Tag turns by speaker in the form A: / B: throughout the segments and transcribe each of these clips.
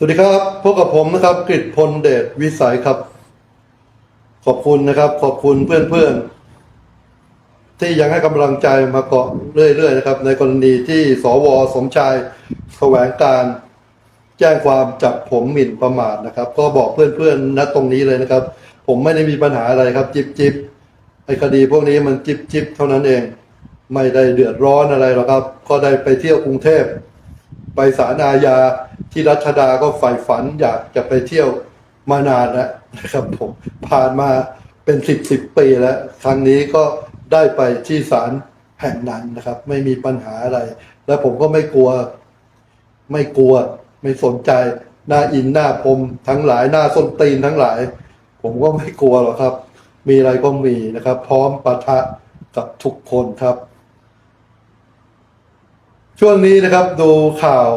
A: สวัสดีครับพบกับผมนะครับกฤษพลเดชวิสัยครับ ขอบคุณนะครับ ขอบคุณเพื่อนๆ ที่ยังให้กำลังใจมาเกาะเรื่อยๆนะครับ ในกรณีที่สวสมชายแสวงการแจ้งความจับผมหมิ่นประมาทนะครับ ก็บอกเพื่อนๆณตรงนี้เลยนะครับ ผมไม่ได้มีปัญหาอะไรครับ จิบจิบไอ้คดีพวกนี้มันจิบจิบเท่านั้นเอง ไม่ได้เดือดร้อนอะไรหรอกครับ ก็ได้ไปเที่ยวกรุงเทพ ไปศาลอาญาที่รัชดาก็ใฝ่ฝันอยากจะไปเที่ยวมานานแล้วนะครับผมผ่านมาเป็นสิบสิบปีแล้ว ครั้งนี้ก็ได้ไปที่ศาลแห่งนั้นนะครับ ไม่มีปัญหาอะไร และผมก็ไม่กลัว ไม่กลัว ไม่สนใจหน้าอินหน้าพรมทั้งหลายหน้าส้นตีนทั้งหลาย ผมก็ไม่กลัวหรอกครับ มีอะไรก็มีนะครับ พร้อมปะทะกับทุกคนครับ ช่วงนี้นะครับดูข่าว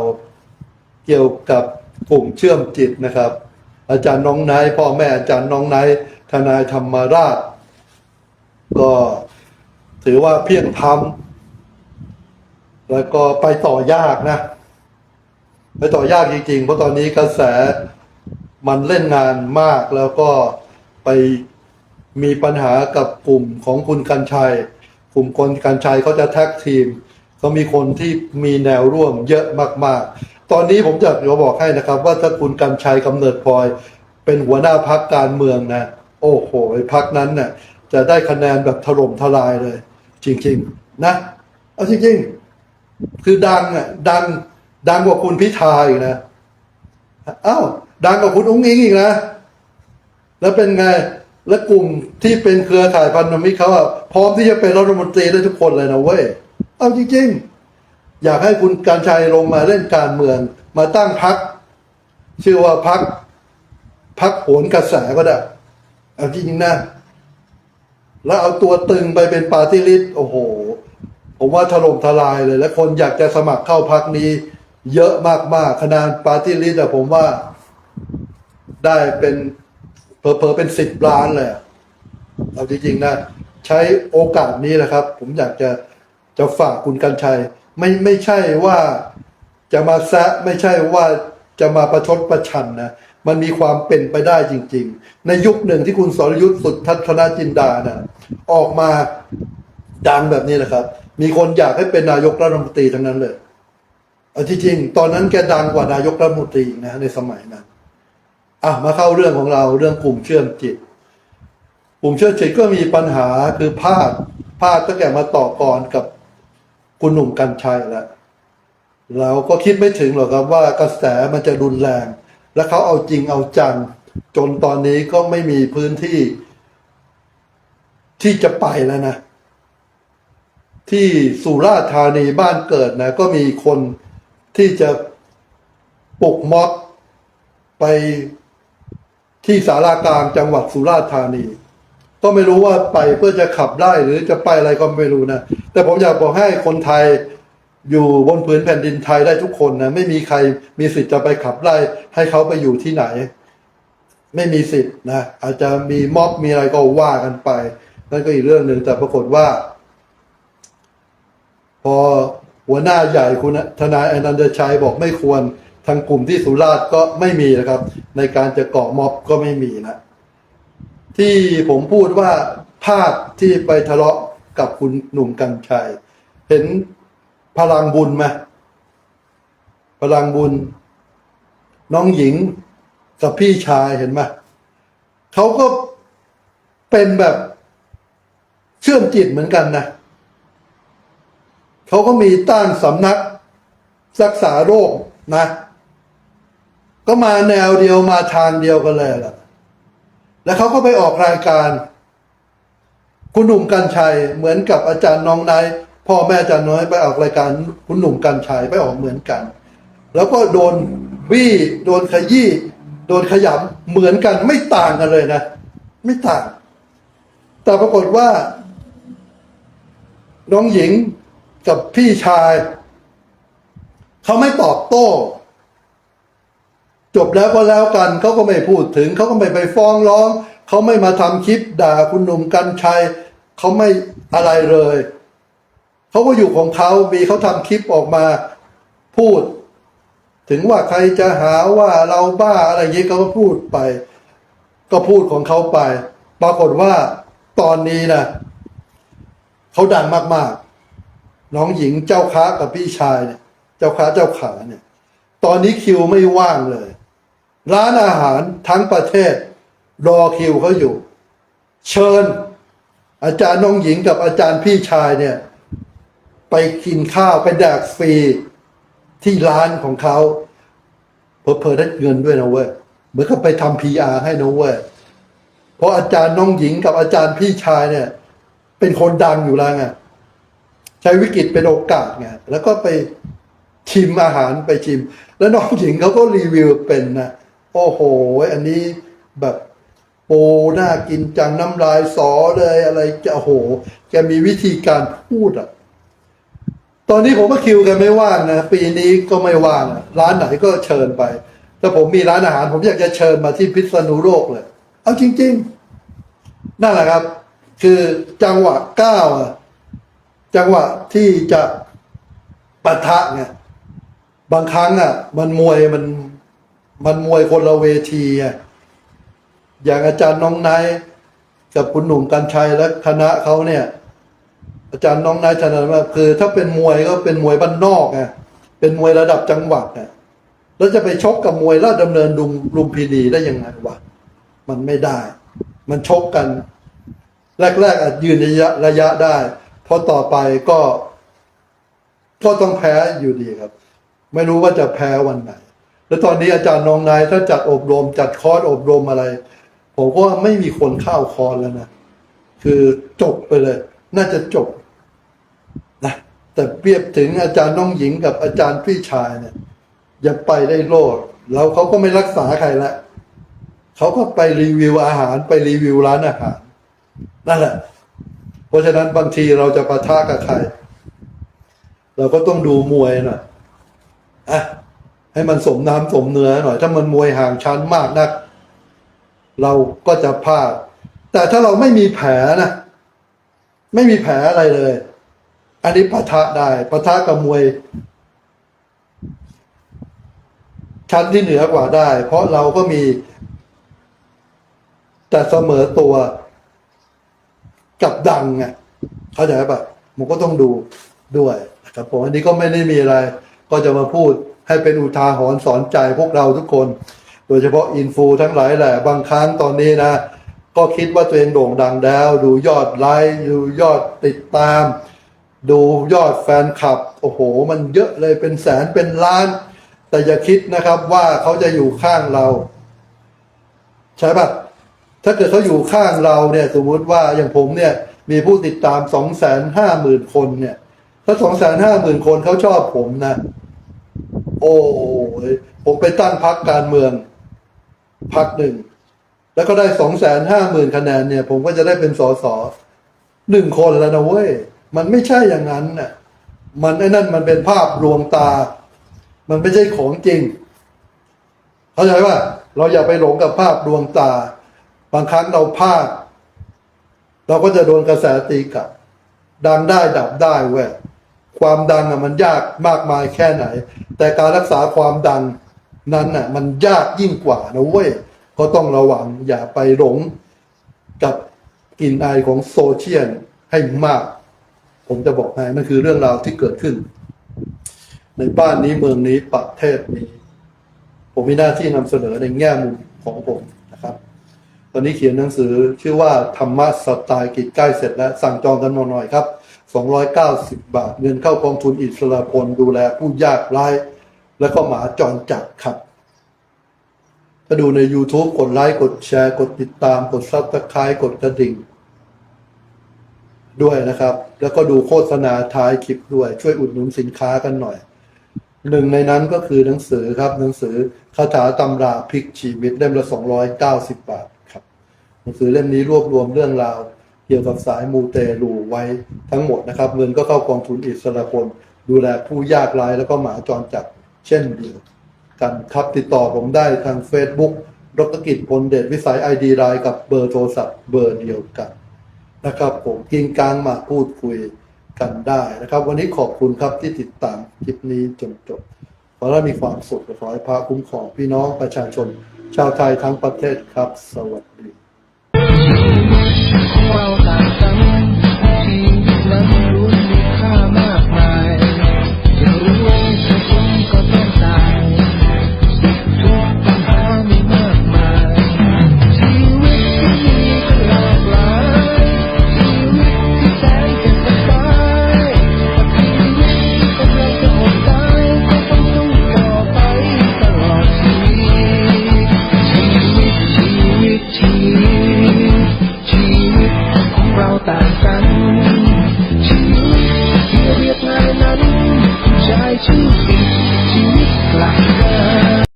A: เกี่ยวกับกลุ่มเชื่อมจิตนะครับ อาจารย์น้องไนท์พ่อแม่อาจารย์น้องไนท์ทนายธรรมราช ก็ถือว่าเพียงทำแล้วก็ไปต่อยากนะ ไปต่อยากจริงๆ เพราะตอนนี้กระแสมันเล่นงานมากแล้วก็ไปมีปัญหากับกลุ่มของคุณกันชัย กลุ่มคนกันชัยเขาจะแท็กทีม เขามีคนที่มีแนวร่วมเยอะมากๆ ตอนนี้ผมจะจะบอกให้นะครับ ว่าถ้าคุณกันชัยกำเนิดพลอยเป็นหัวหน้าพักการเมืองนะ โอ้โหพักนั้นเนี่ยจะได้คะแนนแบบถล่มทลายเลย จริง ๆ นะ เอาจริงๆ คือดังอะดังดังกว่าคุณพิธาอีกนะอ้าวดังกว่าคุณอุ้งอิงอีกนะ แล้วเป็นไงแล้วกลุ่มที่เป็นเครือข่ายพันธมิตรเขาอะพร้อมที่จะเป็นรัฐมนตรีได้ทุกคนเลยนะเว้ย เอาจริงๆ อยากให้คุณการชัยลงมาเล่นการเมือง มาตั้งพัก ชื่อว่าพักพักโหนกระแสก็ได้ เอาจริงๆนะแล้วเอาตัวตึงไปเป็นปาร์ตี้ลิสต์โอ้โห ผมว่าถล่มทลายเลย และคนอยากจะสมัครเข้าพักนี้ เยอะมากๆคะแนนปาร์ตี้ลิสต์อะผมว่าได้เป็นเพอเพอเป็นสิบล้านเลยเอาจริงๆนะ ใช้โอกาสนี้แหละครับ ผมอยากจะ จะฝากคุณกันชัย ไม่ไม่ใช่ว่าจะมาแซะไม่ใช่ว่าจะมาประชดประชันนะ มันมีความเป็นไปได้จริง ๆ ในยุคหนึ่งที่คุณสรยุทธ์สุดทัศนจินดานะออกมาดังแบบนี้แหละครับ มีคนอยากให้เป็นนายกรัฐมนตรีทั้งนั้นเลยเอาที่จริง ตอนนั้นแกดังกว่านายกรัฐมนตรีนะในสมัยนั้นอะมาเข้าเรื่องของเราเรื่องกลุ่มเชื่อมจิต กลุ่มเชื่อมจิตก็มีปัญหาคือพลาดพลาดตั้งแต่มาต่อกรกับ คุณหนุ่มกัญชัยแล้วเราก็คิดไม่ถึงหรอกครับว่ากระแสมันจะรุนแรง และเขาเอาจริงเอาจัง จนตอนนี้ก็ไม่มีพื้นที่ ที่จะไปแล้วนะ ที่สุราษฎร์ธานีบ้านเกิดนะ ก็มีคนที่จะปลุกม็อบไปที่สารากลางจังหวัดสุราษฎร์ธานี ก็ไม่รู้ว่าไปเพื่อจะขับได้หรือจะไปอะไรก็ไม่รู้นะ แต่ผมอยากบอกให้คนไทยอยู่บนพื้นแผ่นดินไทยได้ทุกคนนะไม่มีใครมีสิทธิ์จะไปขับไล่ให้เขาไปอยู่ที่ไหน ไม่มีสิทธิ์นะอาจจะมีม็อบมีอะไรก็ว่ากันไป นั่นก็อีกเรื่องหนึ่งแต่ปรากฏว่า พอหัวหน้าใหญ่คุณทนายอนันตชัยบอกไม่ควรทางกลุ่มที่สุราษฎร์ก็ไม่มีนะครับ ในการจะเกาะม็อบก็ไม่มีนะ ที่ผมพูดว่าภาพที่ไปทะเลาะกับคุณหนุ่มกัญชัย เห็นพลังบุญไหมพลังบุญ น้องหญิงกับพี่ชายเห็นไหมเขาก็เป็นแบบเชื่อมจิตเหมือนกันนะเขาก็มีตั้งสำนักรักษาโรคนะ ก็มาแนวเดียวมาทางเดียวกันเลยล่ะ แล้วเขาก็ไปออกรายการ คุณหนุ่มกัญชัยเหมือนกับอาจารย์น้องนายพ่อแม่อาจารย์น้อยไปออกรายการคุณหนุ่มกัญชัยไปออกเหมือนกัน แล้วก็โดนบี้โดนขยี้โดนขยำเหมือนกันไม่ต่างกันเลยนะ ไม่ต่าง แต่ปรากฏว่า น้องหญิงกับพี่ชาย เขาไม่ตอบโต้ จบแล้วก็แล้วกันเขาก็ไม่พูดถึงเขาก็ไม่ไปฟ้องร้องเขาไม่มาทำคลิปด่าคุณหนุ่มกัญชัยเขาไม่อะไรเลยเขาก็อยู่ของเขามีเขาทำคลิปออกมาพูด ถึงว่าใครจะหาว่าเราบ้าอะไรอย่างนี้เขาก็พูดไป ก็พูดของเขาไป ปรากฏว่าตอนนี้นะเขาดังมากๆ น้องหญิงเจ้าค้ากับพี่ชายเนี่ย เจ้าค้าเจ้าขาเนี่ย ตอนนี้คิวไม่ว่างเลย ร้านอาหารทั้งประเทศ รอคิวเขาอยู่ เชิญ อาจารย์น้องหญิงกับอาจารย์พี่ชายเนี่ย ไปกินข้าวไปแดกฟรีที่ร้านของเขาเพอเพอได้เงินด้วยนะเว้ยเหมือนกับไปทำพีอาให้นะเว้ยเพราะอาจารย์น้องหญิงกับอาจารย์พี่ชายเนี่ย เป็นคนดังอยู่แล้วไงใช้วิกฤตเป็นโอกาสไงแล้วก็ไปชิมอาหารไปชิม แล้วน้องหญิงเขาก็รีวิวเป็นนะ โอ้โห อันนี้แบบโอ้น่ากินจังน้ำลายสอเลยอะไรจะโอ้โห แกมีวิธีการพูดอะ ตอนนี้ผมก็คิวกันไม่ว่างนะ ปีนี้ก็ไม่ว่างร้านไหนก็เชิญไปถ้าผมมีร้านอาหาร ผมอยากจะเชิญมาที่พิษณุโลกเลย เอาจริง ๆ นั่นแหละครับ คือจังหวะก้าวจังหวะที่จะปะทะเนี่ยบางครั้งอะ มันมวยมัน มันมวยคนละเวทีอะอย่างอาจารย์น้องไนท์กับคุณหนุ่มกัญชัยและคณะเขาเนี่ย อาจารย์น้องนายชนะว่าคือ ถ้าเป็นมวยก็เป็นมวยบ้านนอกไงเป็นมวยระดับจังหวัดนะแล้วจะไปชกกับมวยราชดำเนินลุมลุมพินีได้ยังไงวะมันไม่ได้ มันชกกัน แรกๆอาจยืนระยะระยะได้พอต่อไปก็ ก็ต้องแพ้อยู่ดีครับ ไม่รู้ว่าจะแพ้วันไหน แล้วตอนนี้อาจารย์น้องนายถ้าจัดอบรม จัดคอร์สอบรมอะไร ผมก็ว่าไม่มีคนเข้าคอร์สแล้วนะ คือจบไปเลย น่าจะจบนะแต่เปรียบถึงอาจารย์น้องหญิงกับอาจารย์พี่ชายเนี่ยยังไปได้โลดแล้วเขาก็ไม่รักษาใครละเขาก็ไปรีวิวอาหารไปรีวิวร้านอาหารนั่นแหละ เพราะฉะนั้นบางทีเราจะประทะกับใคร เราก็ต้องดูมวยหน่อยอะ ให้มันสมน้ำสมเนื้อหน่อย ถ้ามันมวยห่างชั้นมากนัก เราก็จะพลาด แต่ถ้าเราไม่มีแผลนะ ไม่มีแผลอะไรเลย อันนี้ปะทะได้ปะทะกับมวย ชั้นที่เหนือกว่าได้ เพราะเราก็มี แต่เสมอตัวกับดังไงเข้าใจปะมันก็ต้องดูด้วยนะครับผมอันนี้ก็ไม่ได้มีอะไร ก็จะมาพูด ให้เป็นอุทาหรณ์สอนใจพวกเราทุกคน โดยเฉพาะอินฟูทั้งหลายแหละบางครั้งตอนนี้นะ ก็คิดว่าตัวเองโด่งดังแล้ว ดูยอดไลค์ดูยอดติดตาม ดูยอดแฟนคลับ โอ้โห มันเยอะเลยเป็นแสนเป็นล้าน แต่อย่าคิดนะครับว่าเขาจะอยู่ข้างเรา ใช่ปะถ้าเกิดเขาอยู่ข้างเราเนี่ย สมมุติว่าอย่างผมเนี่ยมีผู้ติดตามสองแสนห้าหมื่นคนเนี่ย ถ้าสองแสนห้าหมื่นคนเขาชอบผมนะ โอ้ยผมไปตั้งพักการเมืองพักหนึ่ง แล้วก็ได้สองแสนห้าหมื่นคะแนนเนี่ย ผมก็จะได้เป็นสอสอหนึ่งคนแล้วนะเว้ย มันไม่ใช่อย่างนั้นน่ะมันไอ้นั่นมันเป็นภาพลวงตา มันไม่ใช่ของจริง เข้าใจป่ะเราอย่าไปหลงกับภาพลวงตา บางครั้งเราพลาด เราก็จะโดนกระแสตีกลับดังได้ดับได้เว้ย ความดังอะมันยากมากมายแค่ไหน แต่การรักษาความดังนั้นน่ะ มันยากยิ่งกว่านะเว้ยก็ต้องระวังอย่าไปหลงกับกลิ่นอายของโซเชียลให้มาก ผมจะบอกให้นั่นคือเรื่องราวที่เกิดขึ้น ในบ้านนี้เมืองนี้ประเทศนี้ ผมมีหน้าที่นำเสนอในแง่มุมของผมนะครับ ตอนนี้เขียนหนังสือชื่อว่าธรรมะสไตล์กิจใกล้เสร็จแล้ว สั่งจองกันมาหน่อยครับ 290 บาท เงินเข้ากองทุนอิสระพลดูแลผู้ยากไร้แล้วก็หมาจรจัดครับ ถ้าดูใน YouTube กดไลค์กดแชร์กดติดตามกดซับสไครต์กดกระดิ่ง ด้วยนะครับ แล้วก็ดูโฆษณาท้ายคลิปด้วย ช่วยอุดหนุนสินค้ากันหน่อย หนึ่งในนั้นก็คือหนังสือครับหนังสือคาถาตำราพลิกชีวิตเล่มละ 290 บาทครับ หนังสือเล่มนี้รวบรวมเรื่องราว เกี่ยวกับสายมูเตลูไว้ทั้งหมดนะครับ เงินก็เข้ากองทุนอิสระพลดูแลผู้ยากไร้แล้วก็หมาจรจัดเช่นเดียวกันครับติดต่อผมได้ทาง Facebook ดรกิจพลเดชวิสัยไอดีไลน์กับเบอร์โทรศัพท์เบอร์เดียวกันนะครับผมกินกลางมาพูดคุยกันได้นะครับ วันนี้ขอบคุณครับที่ติดตามคลิปนี้จนจบขอให้มีความสุขขอให้พระคุ้มครองพี่น้องประชาชน ชาวไทยทั้งประเทศครับ สวัสดี